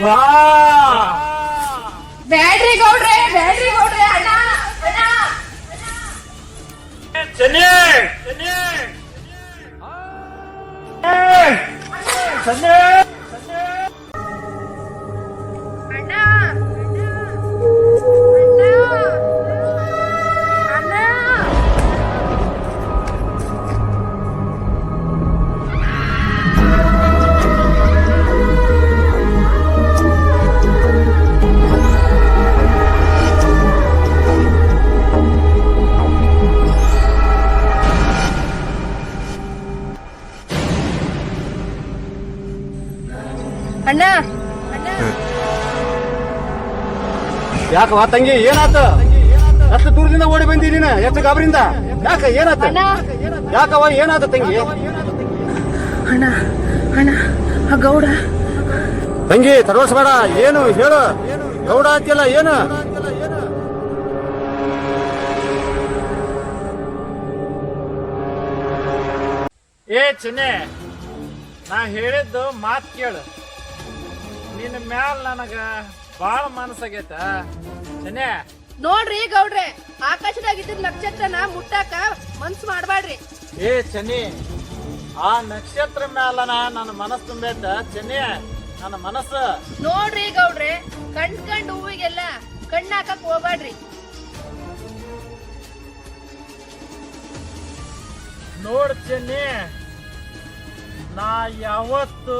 ಬಾ ಬ್ಯಾಡ್ರಿ ಗೌಡ್ರೆ ಬ್ಯಾಡ್ರಿ ಗೌಡ್ರೆ ಅಣ್ಣ ಅಣ್ಣ ಚೆನ್ನಿ ಚೆನ್ನಿ ಚೆನ್ನಿ ಅಣ್ಣ. ತಂಗಿ ಏನಾತ? ಅಷ್ಟು ದೂರದಿಂದ ಓಡಿ ಬಂದಿ ನೀನು ಎಷ್ಟು ಗಾಬರಿಂದ ಯಾಕ ಏನಾತ? ಅಣ್ಣ. ಯಾಕವ ಏನಾತ ತಂಗಿ? ಅಣ್ಣ ಅಣ್ಣ ಆ ಗೌಡ. ತಂಗಿ ತಡವಸ್ಬೇಡ ಏನು ಹೇಳು? ಗೌಡ ಅಂತಿಲ್ಲ ಏನು? ಏ ಚಿನ್ನೆ ನಾ ಹೇಳಿದ್ದು ಮಾತ್ ಕೇಳು. ನಿನ್ನ ಮ್ಯಾಲ ನನಗ ಬಾಳ ಮನಸ್ಸಾಗೈತ. ಚೆನ್ನೆ ನೋಡ್ರಿ ಗೌಡ್ರೆ ಆಕಾಶದಾಗ ಇದ್ದ ನಕ್ಷತ್ರನ ಮುಟ್ಟಾಕ ಮನ್ಸ್ ಮಾಡ್ಬ್ಯಾಡ್ರಿ. ಏ ಚೆನ್ನಿ ಆ ನಕ್ಷತ್ರ ಮ್ಯಾಲನ ನನ್ನ ಮನಸ್ಸು ತುಂಬೈತ ಚೆನ್ನಿ ನನ್ನ ಮನಸ್ಸು. ನೋಡ್ರಿ ಗೌಡ್ರೆ ಕಣ್ ಕಂಡ್ ಹೂವಿಗೆಲ್ಲ ಕಣ್ಣಾಕಕ್ ಹೋಗ್ಬಾಡ್ರಿ ಹೋಗ್ಬ್ಯಾಡ್ರಿ. ನೋಡ್ ಚೆನ್ನಿ ನಾ ಯಾವತ್ತು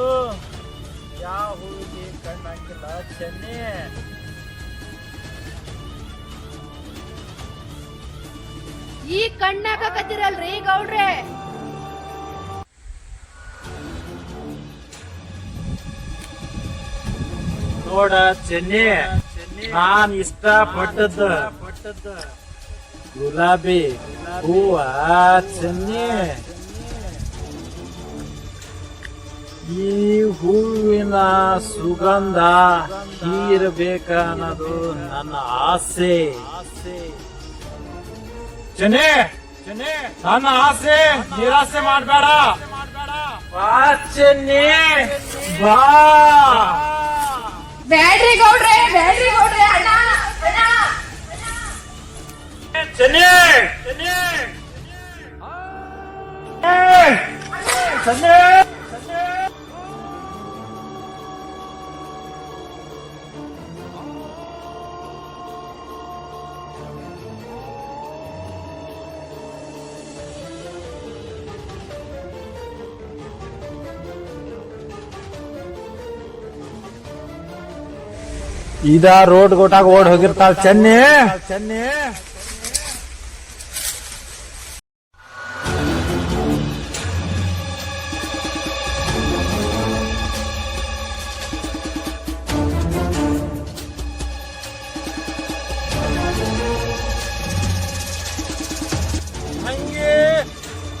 ಯಾವ ಹೂವಿಗೆ ಕಣ್ಣು ಹಾಕಿಲ್ಲ? ಚೆನ್ನಿ. ಈ ಕಣ್ಣ್ ಕತ್ತಿರಲ್ರಿ ಗೌಡ್ರೆ. ನೋಡ ಚೆನ್ನಿ ನಾನ್ ಇಷ್ಟ ಪಟ್ಟದ್ದ ಗುಲಾಬಿ ಹೂವ ಚೆನ್ನಿ. ಈ ಹೂವಿನ ಸುಗಂಧ ಹೀರಬೇಕನ್ನೋದು ನನ್ನ ಆಸೆ. ಚೆನ್ನೆ ಚೆನ್ನಿ ನನ್ನ ಆಸೆ ನಿರಾಸೆ ಮಾಡಬೇಡ. ಬಾ ಚೆನ್ನಿ ಬಾ. ಬ್ಯಾಡ್ರಿ ಗೌಡ್ರೆ ಬ್ಯಾಡ್ರಿ ಗೌಡ್ರೆ ಅಣ್ಣ ಅಣ್ಣ. ಚೆನ್ನೆ ಚೆನ್ನೆ ಚೆನ್ನಿ ಇದ ರೋಡ್ ಗೋಟಾಗ ಓಡ್ ಹೋಗಿರ್ತಾಳ ಚೆನ್ನಿ. ಚೆನ್ನಿ ತಂಗಿ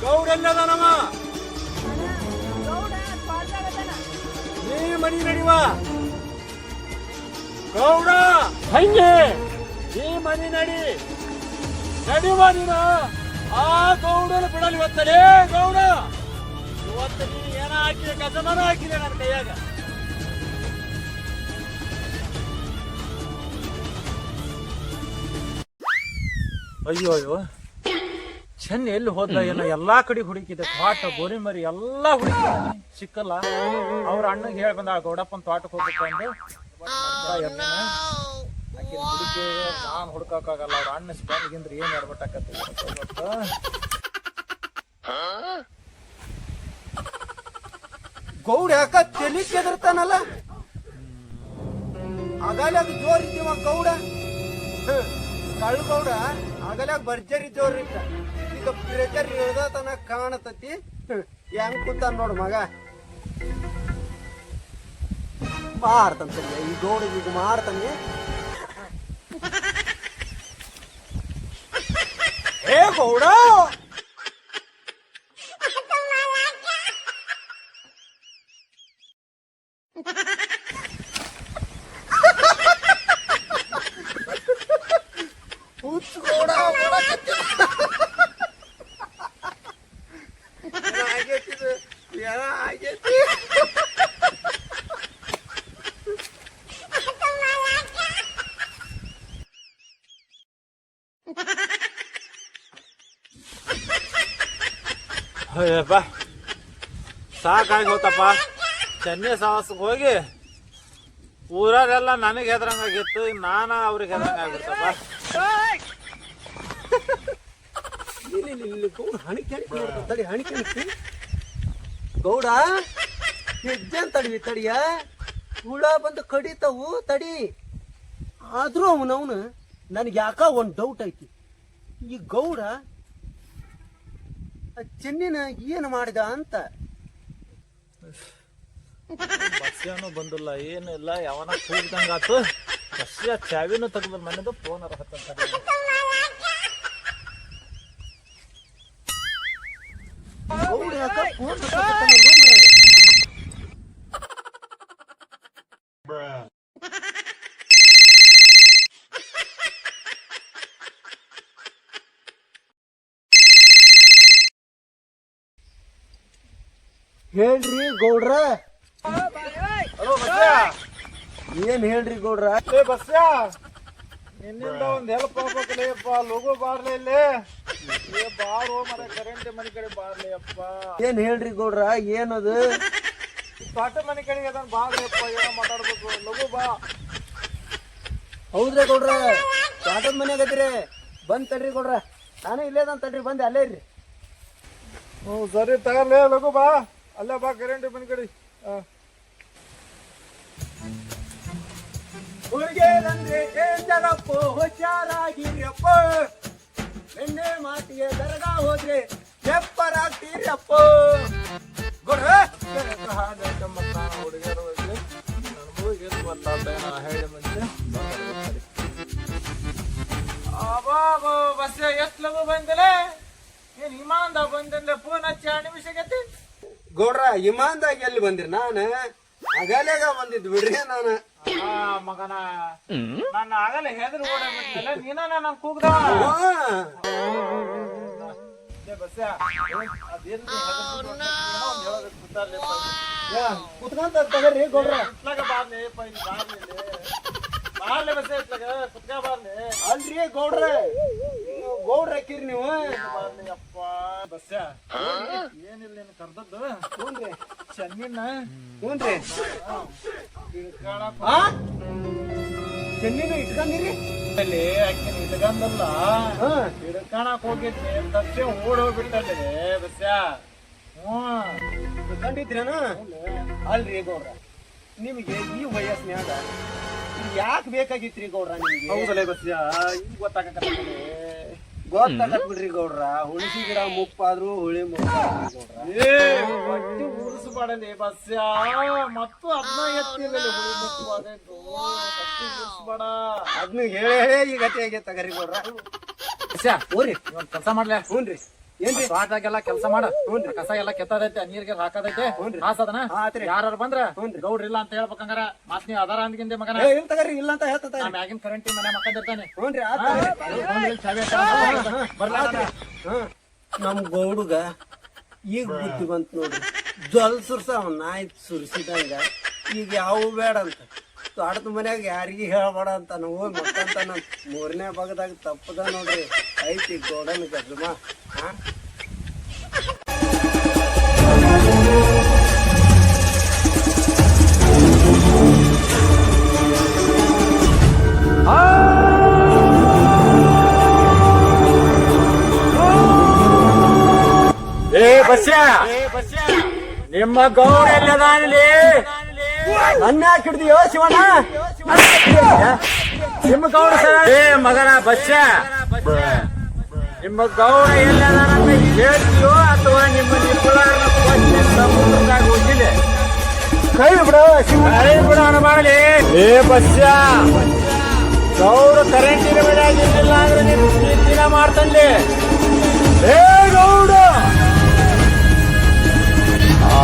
ಗೌಡಲ್ಲದನವ ಗೌಡ ತ್ವಾಟ್ದಾಗದಾನ. ನೀ ಮನಿ ನಡಿವ. ಗೌಡ! ಹಂಗೆ! ಈ ಮನೆ ನಡಿ! ನಡಿವ ನೀನು? ಆ ಗೌಡನ ಬಿಡಲಿ ಇವತ್ತಲೇ ಗೌಡ! ಇವತ್ತು ನೀನು ಏನ ಹಾಕಿದೆ? ಕಸಮನ ಹಾಕಿದೆ ನನ್ನ ಕೈಯಾಗ. ಅಯ್ಯೋ ಅಯ್ಯೋ. ಚೆನ್ನ ಎಲ್ಲಿ ಹೋದ ಏನೋ ಎಲ್ಲಾ ಕಡೆ ಹುಡುಕಿದೆ. ತೋಟ ಗೋರಿ ಮರಿ ಎಲ್ಲಾ ಹುಡುಕಿದ. ಸಿಕ್ಕಲ್ಲ ಅವ್ರ ಅಣ್ಣಗೆ ಹೇಳಿ ಬಂದ ಗೌಡಪ್ಪನ ತೋಟಕ್ಕೆ ಹೋಗ್ಬೇಕು ಅಂದು. ಆಕಿನ ಹುಡುಕಿ ನಾನ್ ಹುಡುಕಾಗಲ್ಲ ಅವ್ರ ಅಣ್ಣ ಸ್ಪೆಂಡ್ಗಿಂದ್ರ ಏನ್ ಎಡ್ಬಟ್ಟಾಕತ್ತಿ ಗೌಡ ಯಾಕ ತಲಿ ಕೆದರ್ತಾನಲ್ಲ? ಆಗಲ್ಯಾಗ ಜೋರ್ ಇದ್ದೀವ ಗೌಡ. ಕಳ್ಗೌಡ ಕಳ್ಳ ಗೌಡ ಆಗಲ್ಯಾಗ ಭರ್ಜರಿ ಜೋರ್ ಇದ್ದ ಈಗ ಪ್ರೆಜರ್ ಇಳ್ದತನ ಕಾಣತತಿ. ಹೆಂಗ್ ಕೂತಾನ ನೋಡು ಮಗ. ಮಾಡ್ತಾನೆ ಈ ಗೌಡ ಈಗ ಮಾಡ್ತಾನೆ ಏ ಗೌಡ! ಹುಚ್ಚು ಗೌಡ ಮಾಡಕತ್ತಿ. ಏನೋ ಆಗೈತಿ ಇದು. ಏನೋ ಆಗೈತಿ ಅಯ್ಯಪ್ಪ ಸಾಕಾಗಿ ಹೋತಪ್ಪ ಚೆನ್ನೈ ಸಾಹಸಕ್ಕೆ ಹೋಗಿ. ಊರಾಗೆಲ್ಲ ನನಗೆ ಹೆದ್ರಂಗಾಗಿತ್ತು ನಾನ ಅವ್ರಿಗೆ ಹೆದ್ರಂಗಾಗಿರ್ತಪ್ಪ ಇಲ್ಲಿ ಇಲ್ಲಿ ಗೌಡ ಹಣಿಕೆ ತಡಿ ಹಣಿಕೆ ಗೌಡ ಹೆಜ್ಜೆನ್ ತಡಿವಿ, ತಡಿಯ? ಹುಳ ಬಂದು ಕಡಿತಾವು, ತಡಿ. ಆದ್ರೂ ಅವನವನು ನನಗೆ ಯಾಕ ಒಂದು ಡೌಟ್ ಐತಿ. ಈ ಗೌಡ ಚೆನ್ನಿನ ಏನು ಮಾಡಿದ ಅಂತ? ಬಸ್ಸೇನು ಬಂದಿಲ್ಲ ಏನಿಲ್ಲ ಯಾವನ ಕೂಗಿದಂಗಾತು ಬಸ್ಸಿಯ ಚಾವಿನೂ ತೆಗೆದು ಮನೆದು ಫೋನ್ ಹತ್ತ ಗೌಡ ಯಾಕ ಫೋನ್ ಹೇಳ್ರಿ ಗೌಡ್ರ. ಏನ್ ಹೇಳ್ರಿ ಗೌಡ್ರ? ಏ ನಿನ್ನಿಂದ ಒಂದ್ ಹೆಲ್ಪ್ ಆಗ್ಬೇಕಲ್ಲಪ್ಪ ಲಗು ಬಾರ್ಲಿ ಇಲ್ಲಿ. ಏ ಬಾರೋ ಮರ ಕರೆಂಟ್ ಮನೆ ಕಡೆ ಬಾರ್ಲಿ ಅಪ್ಪ ಏನ್ ಹೇಳ್ರಿ ಗೌಡ್ರ? ಏನದು? ತೋಟ ಮನೆ ಕಡೆಗೆ ಅದನ್ನ ಬಾರ್ಲಿಪ್ಪ ಏನೋ ಮಾತಾಡ್ಬೇಕು. ಲಗು ಬಾ. ಹೌದ್ರಿ ಗೌಡ್ರ. ತೋಟದ ಮನೆ ಆಗತ್ರಿ ಬಂದ್ ತಡ್ರಿ ಗೌಡ್ರ. ನಾನು ಇಲ್ಲೇ ತಡ್ರಿ. ಬಂದೆ ಅಲ್ಲೇ ಇರ್ರಿ. ಹ್ಞೂ ಸರಿ ತಗಲ್ಲೇ ಲಗು ಬಾ. ಅಲ್ಲೇ, ಬಾ ಕರೆಂಟ್ ಬಂದ್ ಕಡೆ. ಹುಡುಗಿಯರಂದ್ರೆ ಜಗಪ್ಪ ಹುಷಾರಾಗಿರಪ್ಪ ಎಣ್ಣೆ ಮಾತಿಗೆ ದರ್ಗಾ ಹೋದ್ರೆ ಎಪ್ಪರಾಗ್ತೀರಪ್ಪ ನನಗೂ ಏನು ಹೇಳಿ ಮುಂಚೆ ಬಸ್ ಎಷ್ಟು ಲಗು ಬಂದಿಲ್ಲ. ಏನ್ ಇಮಾಂದ ಬಂದಿಲ್ಲ ಫೋನ್ ಹಚ್ಚಿ ಎರಡು ನಿಮಿಷ ಆಗೈತಿ ಗೌಡ್ರ ಇಮಾನ್ದಾಗ ಎಲ್ಲಿ ಬಂದಿರಿ ನಾನು? ಅಗಲ್ಯಾಗ ಬಂದಿದ್ ಬಿಡ್ರಿ ನಾನು. ಆ ಮಗನ. ನನ್ನ ಆಗಲೇ ಹೆದರ್ ಓಡಾಡ್ಬಿಟ್ಟಿಲ್ಲ ನೀನ ನನ್ನ ಕೂಗ್ದ? ಕುತ್ಕೊಂತ ತಗರ್ರಿ ಗೌಡ್ರ. ಅಲ್ರಿ ಗೌಡ್ರ. ಗೌಡ್ರ ಹಾಕಿರಿ ನೀವು. ಏನಿಲ್ಲ ನೀನು ಕರ್ದದ್ದು? ಹ್ಞೂನ್ರಿ ಚೆನ್ನಿನ? ಹ್ಞೂನ್ರಿ ಇಟ್ಕೊಂಡಿರಿ ಅಲ್ಲಿ ಹೋಗಿದ್ದೆ ತಕ್ಷಣ ಓಡ್ ಹೋಗ್ಬಿಟ್ಟಲ್ಲಿ ಬಸ್ಯಾ. ಹ್ಞೂ. ಅಲ್ರಿ ಗೌಡ್ರ. ನಿಮಗೆ ಈ ವಯಸ್ಸಿನ್ಯಾಗ ಯಾಕೆ ಬೇಕಾಗಿತ್ರಿ ಗೌಡ್ರ ನಿಮಗೆ? ಹೌದಲ್ಲ ಬಸ್ಯ ಈಗ ಗೊತ್ತಾಗತ್ತೆ ಗೊತ್ತಾಗತ್ ಬಿಡ್ರಿ ಗೌಡ್ರ. ಹುಳಿಸಿ ಗಿಡ ಮುಪ್ಪಾದ್ರು ಹುಳಿ ಏ ಹೊಟ್ಟಿ ಉರಿಸ್ಬಾಡಲಿ ಬಸ್ಯ ಮತ್ತು ಅದನ್ನ ಎತ್ತಿರ್ಲಿಲ್ಲ ಹುಳಿ ಹೊಟ್ಟಿ ಉರಿಸ್ಬೇಡ. ಅದ್ನ ಹೇಳೇ ಹೇಳೇ ಈ ಗತಿ ಆಗೈತೆ ತಗರಿ ಗೌಡ್ರ. ಹೋರಿ ಒಂದ್ ಕೆಲಸ ಮಾಡ್ಲಾ. ಹ್ಞೂ ಏನ್ರಿ ತೋಟದಾಗೆಲ್ಲ ಕೆಲಸ ಮಾಡ. ಕಸ ಎಲ್ಲ ಕೆತ್ತದೈತೆ ನೀರ್ಗೆ ಹಾಕದೈತೆ. ಹಾಸದನ. ಯಾರು ಬಂದ್ರ? ಗೌಡ್ರಿ ಇಲ್ಲ ಅಂತ ಹೇಳ್ಬೇಕಂಗಾರ. ಮತ್ ನೀವ್ ಅದಾರ ಅಂದ್ಗಿಂದೆ ಮಗನ. ಇಲ್ಲ ತಗರಿ ಇಲ್ಲ ಅಂತ ಹೇಳ್ತಾ ಮ್ಯಾಗಿನ ಕರೆಂಟ್ ಮನೆ ಮಕ್ಕಂದಿರ್ತಾನೆ ನಮ್ ಗೌಡುಗ ಈಗ ಬುದ್ಧಿ ಬಂತ ನೋಡ್ರಿ. ಜ್ವಲ್ ಸುರ್ಸ ಅವ ನಾಯಿ ಸುರ್ಸಿದಂಗ. ಈಗ ಯಾವ ಬೇಡ ಅಂತ. ತೋಟದ ಮನ್ಯಾಗ ಯಾರಿಗೂ ಹೇಳ್ಬೇಡ ಅಂತ ನಾವು ಮಕ್ಕಂತ ನಮ್ ಮೂರನೇ ಭಾಗದಾಗ ತಪ್ಪದ ನೋಡ್ರಿ. ಐತಿ ಗೋಡನ್ ಗದ್ಮ ಹಾಂ ಏ ಬಸ್ಯ? ನಿಮ್ಮ ಗೌಡ ಎಲ್ಲದಾನಲ್ಲಿ ನನ್ನ ಹಿಡ್ದಿಯೋ ಶಿವಣ್ಣ? ನಿಮ್ಮ ಗೌಡ ಸರ್. ಏ ಮಗನ ಬಸ್ಸ ನಿಮ್ಮ ಗೌಡ ಎಲ್ಲದಾನಂತ ಹೇಳ್ತೀಯೋ ಅಥವಾ ನಿಮ್ಮ ನಿಪ್ಪಳಾರನ ಕೊಚ್ಚಿ ಸಮುದ್ರದಾಗ ಹೋಗಿಲ್ಲ ಕೈ ಬಿಡ ಕರೆ ಬಿಡೋಣ ಮಾಡಲಿ ಏ ಬಸ್ಸ ಗೌಡ ಕರೆಂಟಿನ ಮೇಲೆ ಆಗಿರ್ಲಿಲ್ಲ ಅಂದ್ರೆ ನೀನು ದಿನ ಮಾಡ್ತಂದೆ. ಏ ಗೌಡ. ಆ